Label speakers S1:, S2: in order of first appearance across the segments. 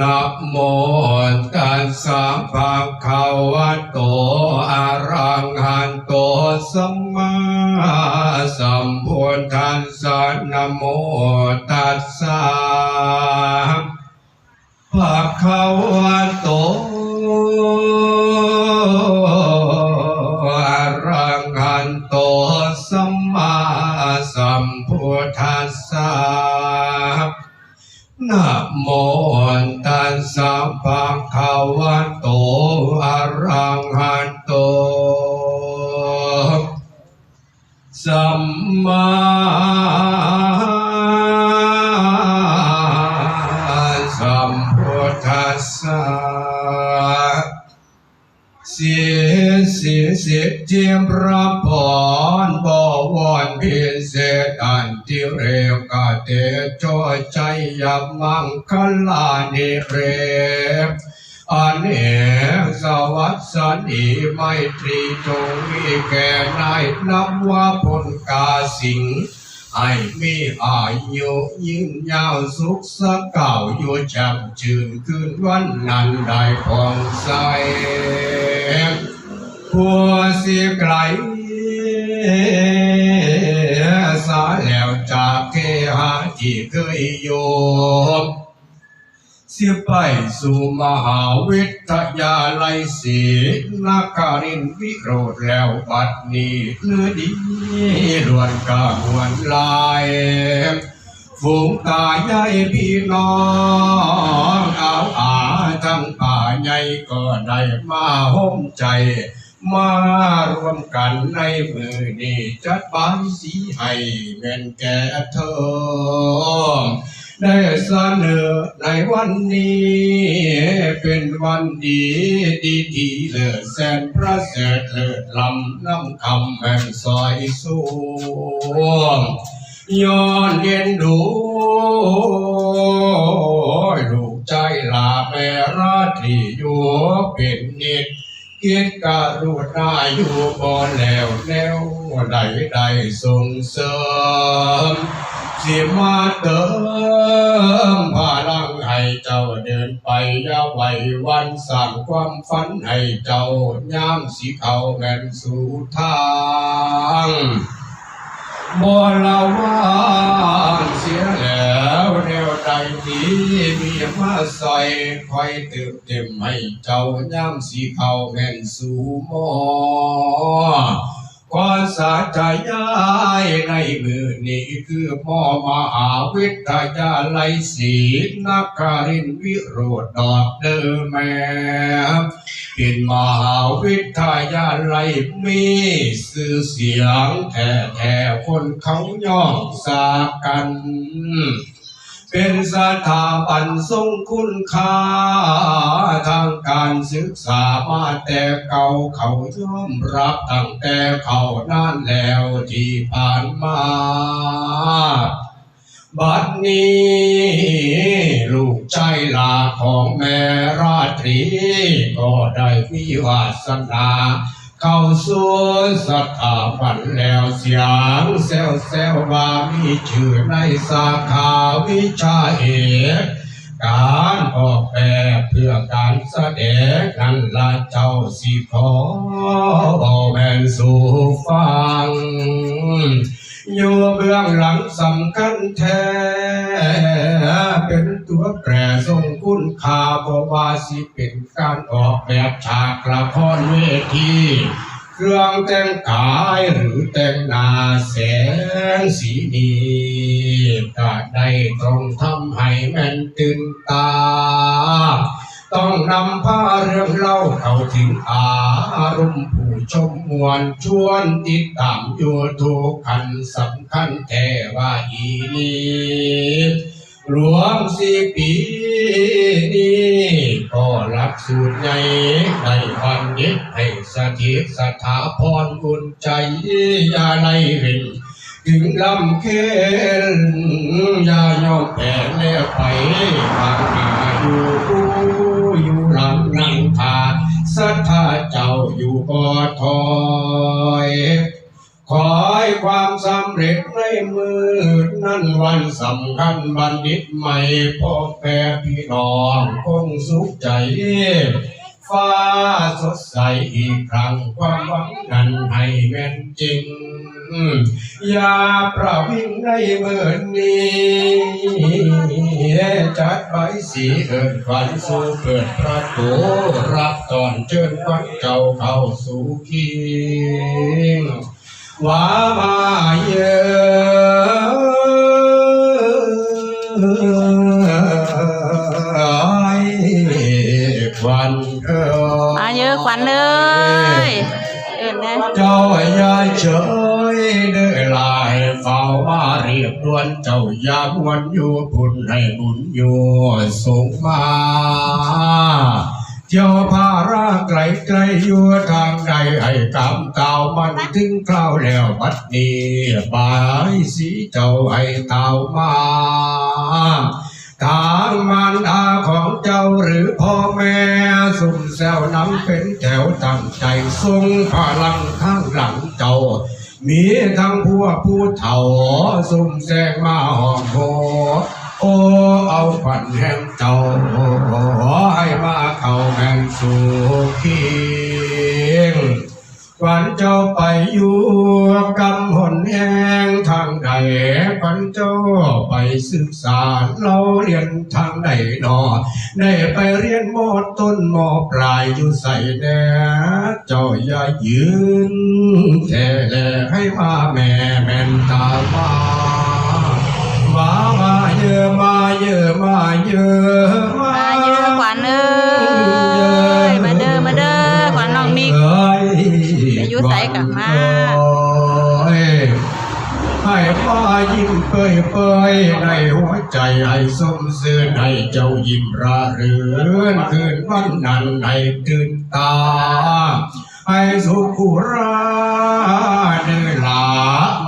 S1: นะโมตัสสะภะคะวะโต อะระหันโต สัมมาสัมพุทธัสสะนะโมตัสสะ ทัสสะเสียเสียเสียเทียมพระพรบวรพิเศษอันที่เร็วกาเตจอยใจยับมังคลานิเรศอันเอกสวัสดีไมตรีจงมีแก่นายนับว่าผลกาสิง ให้มีอายุยืนยาวสุขสะเก่าอยู่จำจืนคืนวันนั้นได้ผ่องใสผัวเสียไกล สียไปสู่มหาวิทยาลัยศรีนาการินวิโรธแล้วบัดนี้เนื้อดีลวนกาหวนลายฝูงตาใหญ่พี่น้องเอาอาทั้งป่าใหญ่ก็ได้มาห้มใจ มารวมกันในมือนี้จัดบายสีให้เงินแก่เธอ ได้เสนอในวันนี้ เป็นวันดีดีที่เลิศแสนประเสริฐเลิศลำน้ำคำแห่งซอยสูงย้อนเรียนดูลูกใจลาแม่ราตรีอยู่เป็นนิดคิดการุณาอยู่บ่แล้วแนวใดใดๆส่งเสริม สิมาเติมพลังให้เจ้าเดินไปยาวไหววันสั่งความฝันให้เจ้าย่ามสิเขาแม่นสู่ทางบ่ละว่างเสียแล้วแนวใดที่มีมาใส่คอยเติมเต็มให้เจ้าย่ามสิเขาแม่นสู่หมอก่อ สาธยายในมือนี้คือพ่อมหาวิทยาลัยศรีนาการินวิโรดดอกเดอแม่เป็นมหาวิทยาลัยมีสื่อเสียงแท้แท้คนเขาย่องสากัน เป็นสถาบันทรงคุณค่า ทางการศึกษามาแต่เก่าเขายอมรับตั้งแต่เขานานแล้วที่ผ่านมาบัดนี้ ลูกใจลาของแม่ราตรี ก็ได้มีวาสนา เข้าสู่สถาบันแล้วเสียงแซวแซวว่ามีชื่อในสาขาวิชาเอกการออกแบบเพื่อการแสดงนั้นละเจ้าสิขอบอกแม่นสู่ฟัง อยู่เบื้องหลังสำคัญแท้ เป็นตัวแปรทรงคุณค่าบว่าสิเป็นการออกแบบฉากละครเวที เครื่องแต่งกายหรือแต่งหน้าแสงสีนีก็ได้ตรงทำให้แม่นตื่นตา ต้องนำผ้าเรื่องเล่าเข้าถึงอารมณ์ ชมมวลชวนติดตามอยู่ทุกขันสำคัญแต่ว่าอีนี้รวมสี่ปีนี้ก็หลักสูตรใหญ่ในวันนี้ให้สถิตสถาพรบุญใจยาในเรินถึงลำเค็นยายอมแพ้แล้วไปทางหาอยู่ ศรัทธาเจ้าอยู่บ่ถอยขอให้ความสำเร็จในมือนั้นวันสำคัญบัณฑิตใหม่พ่อแพ่พี่น้องคงสุขใจ ฟ้าสดใสอีกครั้งความหวังนั้นให้แม่นจริง อย่าประวิ่งในเมื่อนี้จัดใบสีเอินขวัญสู่เปิดประตูรับตอนเชิญขวัญเก่าเข้าสู่คิงว่ามาเยอะ ควันเอ่ย
S2: มาเยอะขวัญเลยเอินนะ
S1: เจ้าอย่าเฉยเด้อลายเฝ้ามาเรียบด่วนเจ้าอย่าหวนอยู่บุญให้บุญอยู่สุขมาเที่ยวพาราไกลไกลๆอยู่ทางใดให้กำเต่ามันถึงคราวแล้วบัดนี้บายสีเจ้าให้เต่ามา ทางมารดาของเจ้าหรือพ่อแม่สุ่มแซวน้ำเป็นแถวตั้งใจทรงพลังข้างหลังเจ้า มีทั้งพวกผู้เฒ่าสุ่มแซงมาหอมโหโอ้เอาฝันแห่งเจ้าให้มาเข้าแห่งสู่คิง วันเจ้าไปอยู่กำหนแห่งทางใดวันเจ้าไปศึกษาเราเรียนทางใดหนอ ได้ไปเรียนมอต้นมอปลายอยู่ใส่แน่เจ้าอย่ายืนแค่แลให้มาแม่แม่นตามามามาเยอะมาเยอะมาเยอะ
S2: มาเยอะขวัญเอ้ ไปอยู่ไสกะมา
S1: ให้ป้ายิ้มเปยเปยในหัวใจให้สมซื่นให้เจ้ายิ้มระเรือนคืนวันนั้นให้ตื่นตา ให้สุขุราเนื้อหลา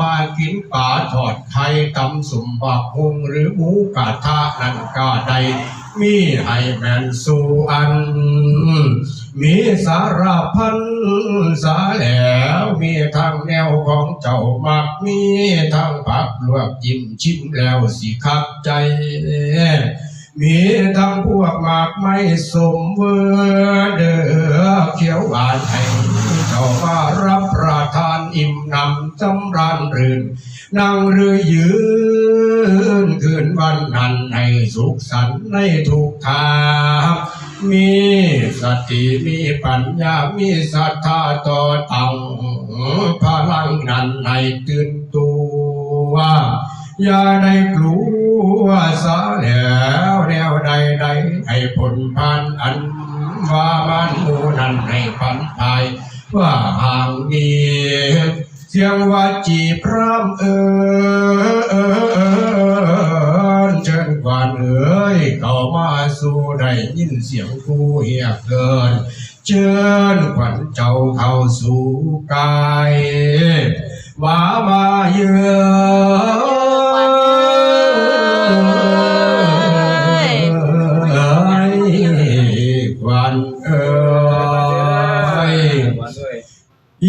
S1: มากินป่าทอดไข่ตำสมบักหุงหรือหมูกระทะนั่นก็ได้มีให้แมนสู่อัน มีสารพันสาแล้วมีทางแนวของเจ้ามักมีทางผักลวกยิ้มชิมแล้วสิคักใจ มีทั้งพวกหมากไม่สมเวอเด้อเขียวหวานให้เจ้ามารับประทานอิ่มนำจำรานรื่นนั่งเรือยืนคืนวันนั้นให้สุขสันต์ในทุกทาง มีสติมีปัญญา มีศรัทธาต่อตังพลังนั้นให้ตื่นตัวอย่าได้กลัวสาแล้วแนวใดใดให้ผลพันอันว่ามันมูนั้นให้พันภายว่าห่างดีเสียงว่าจีพร่ำเอิญเชิญกวานเอ๋ ยเข้ามาสู่ได้ยินเสียงผู้เฮียเกิน เชิญขวัญเจ้าเข้าสู่กายว่ามาเยือนขวัญเอ้ย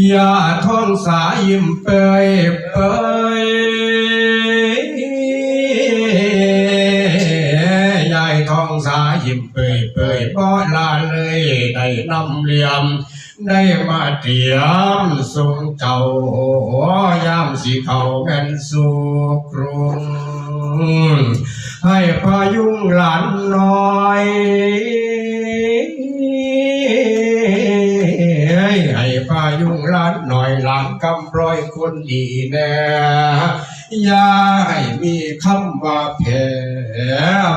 S1: อย่าท้องสายยิ้มเปยเปยย องสายยิ้มเปยเปยบ่ลาเลยได้นำเลียม ได้มาเตรียมทรงเจ้ายามสิเขาแม่นสู่กรุงให้พายุงหลานน้อยให้พายุงหลานหน่อยหลังกำปล่อยคนดีแน่ ย่าให้มีคำว่าแพ้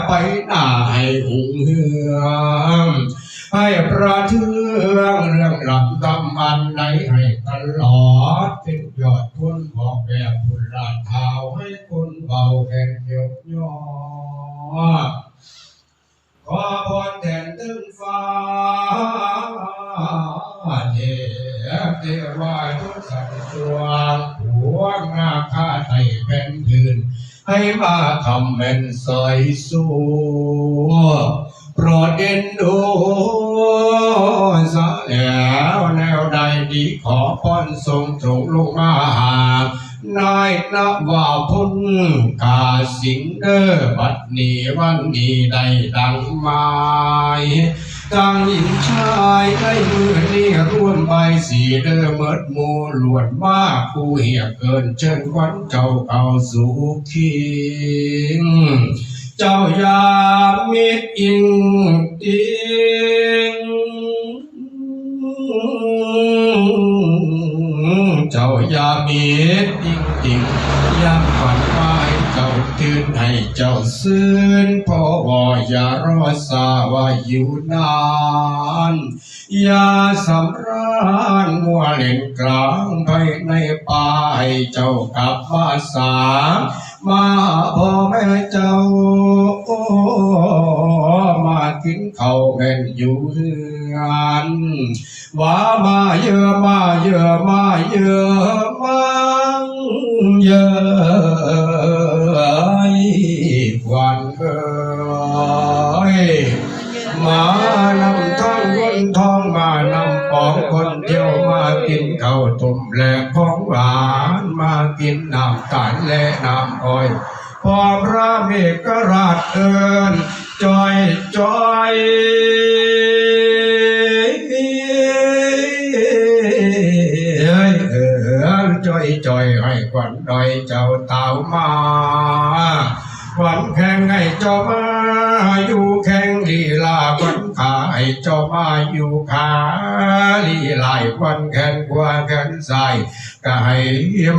S1: ไปหน้าให้หุ่งเหืองให้ประเทืองเรื่องหลับกำมันไหนให้ตลอดเป็นยอดคุณบอกแบบบุลานเท้าให้คนเบาแห่งยกยอขอพรแทนถึงฟ้าเทพเทวาทุกสัตว์จวงผัวงา ให้มาคำเป็นสอยสู้โปรดเอ็นดูสะแล้วแนวใดดีขอพรทรงจงลงมาหานายนว่าพุนกาสิงเดอบัดนี้วันนี้ได้ดังหมาย ต่างหญิงชายในมือนี้ร่วมใบสีเดอร์เมิดหมูหลวนมากผู้เหียเกินเชิญควันเจ้าเอาสู่คิงเจ้ายามิดอิงติงเจ้ายามีจริงจริงๆย่ำฝันไว้เจ้าตื่ นให้เจ้าซื่นพราะว่าอย่ารอสาวาอยู่นานอย่าสำราญมัวเล่นกลางไปในป่าให้เจ้ากลับมาสามาพ่อแม่เจ้า มากินข้าวแม่นอยู่เรือนว่ามาเยอะมาเยอะมาเยอะมาเยอะ วันเอ้ยมานำทองคนทองมานำปองคนเที่ยวมากินข้าวต้มและของหวานมากินน้ำตาลและน้ำอ้อยพอพระเมฆราชเอินจอยจอยเอ้ยเอจอยจอยให้ควันดอยเจ้าเต่ามา ขวัญแข่งให้เจ้ามาอยู่แข่งลีลาวัญขาให้เจ้ามาอยู่ขาลีลายวัญแข่งขวาแข่งใส่ก็ให้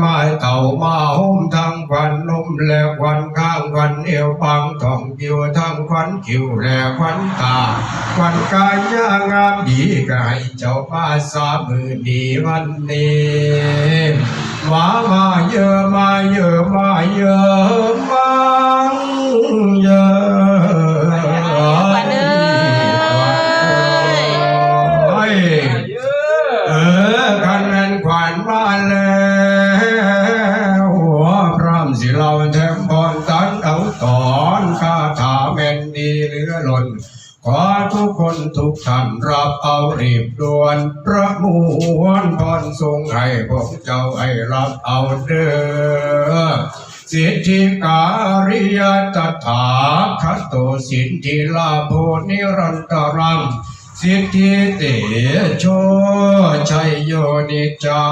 S1: มาเต่ามาห่มทั้งวัญนุ่มและขวัญข้างวัญเอวปังทองคิวทั้งขวัญคิวและขวัญตาขวัญกายยางามดีก็ให้เจ้ามาสามือดีวันนี้มามาเยอะมาเยอะมาเยอะ กท่านรับเอารีบด่วนประมวลพรทรงให้พวกเจ้าให้รับเอาเด้อสิทธิการิยตถาคตโตสิทธิลาโพนิรันตรังสิทธิเตโชชัยโยนิจั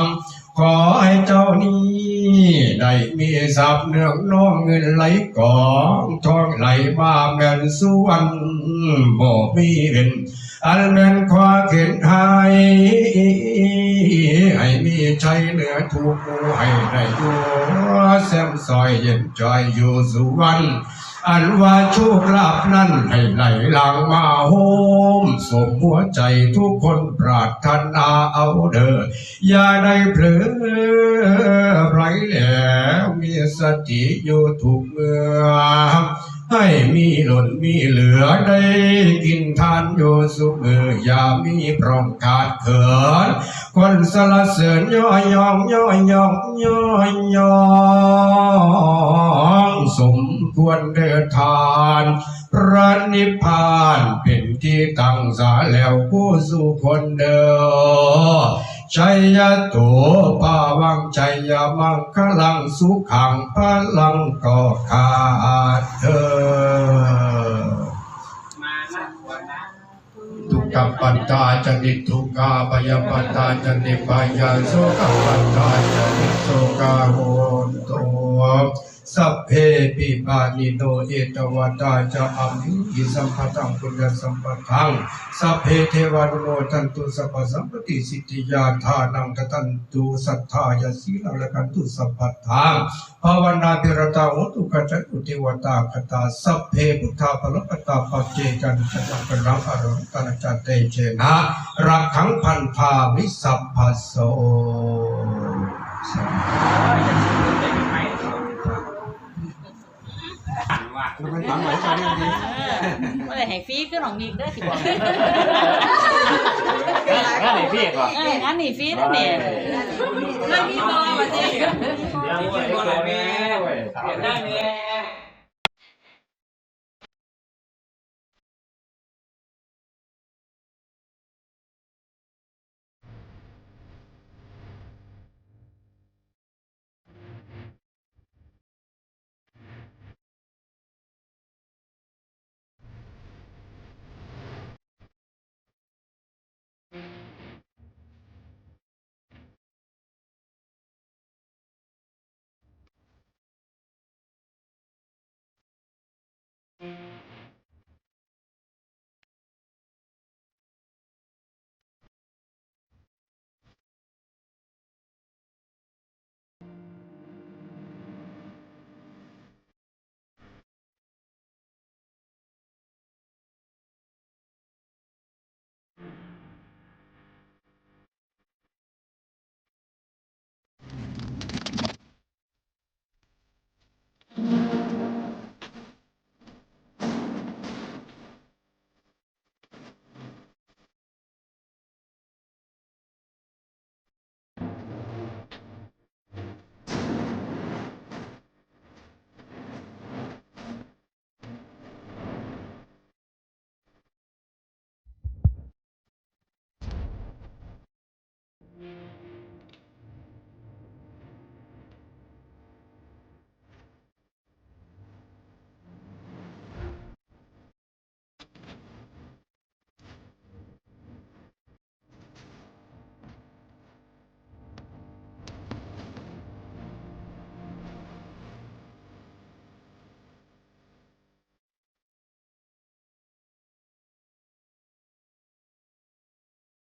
S1: งขอให้เจ้านี้ ได้มีทรัพย์เนื้อน้องเงินไหลกองทองไหลมาแม่นสุวรรณบ่มีเป็นอันแม่นความเข็นหายให้มีใจเหนือทุกผู้ให้ได้อยู่แซมซอยเย็นใจอยู่สุวรรณ อันว่าโชคลาภนั้นให้ไหลหลังมาโฮมสมหัวใจทุกคนปรารถนาเอาเด้ออย่าได้เผลอไพรแล้วมีสติอยู่ทุกเมื่อให้มีหล่นมีเหลือได้กินทานอยู่สุขเมื่ออย่ามีพร่องขาดเขินคนสละเสริญย่อยยองย่อยยองย่อยยอง ควรเดินทานพระนิพพานเป็นที่ตั้งสาแล้วผู้สู่คนเดินชัยยะโตภาวังชัยยมังคลังสุขังพลังก็ขาดเธอทุกขปัตตาจนิทุกขาปยปัตตาจนิปายาโสกปัตตาจนิโสกาโหนตัว สัพเพปิปานิโนเอตวตาจะอัมหิสัมปตังปุญญสัมปะทังสัพเพเทวานุโมทันตุสัพพสัมปติสิทธิยาทานังกตันตุสัทธายาสีลังละกันตุสัพพทังภาวนาพิรตาหุตุกัจจตุเทวตาคตาสัพเพพุทธาปรปตาปัจเจกันจันทรังอารมตนจัตเตเจนะรักขังพันธาวิสัพพโส
S3: มันฝังไว้ตอนนี้ดี
S2: บ่ได้ให้ฟรีคือน้องนิกเด้อสิบอก
S3: งั้นหนพี่ก่อน
S2: เอองั้นนี่ฟรีเด้อนี่เรื่องนี้บ่อมาสิ
S3: เดี๋ยวไว้ก่อนแม่เว้ย
S4: ได้แม่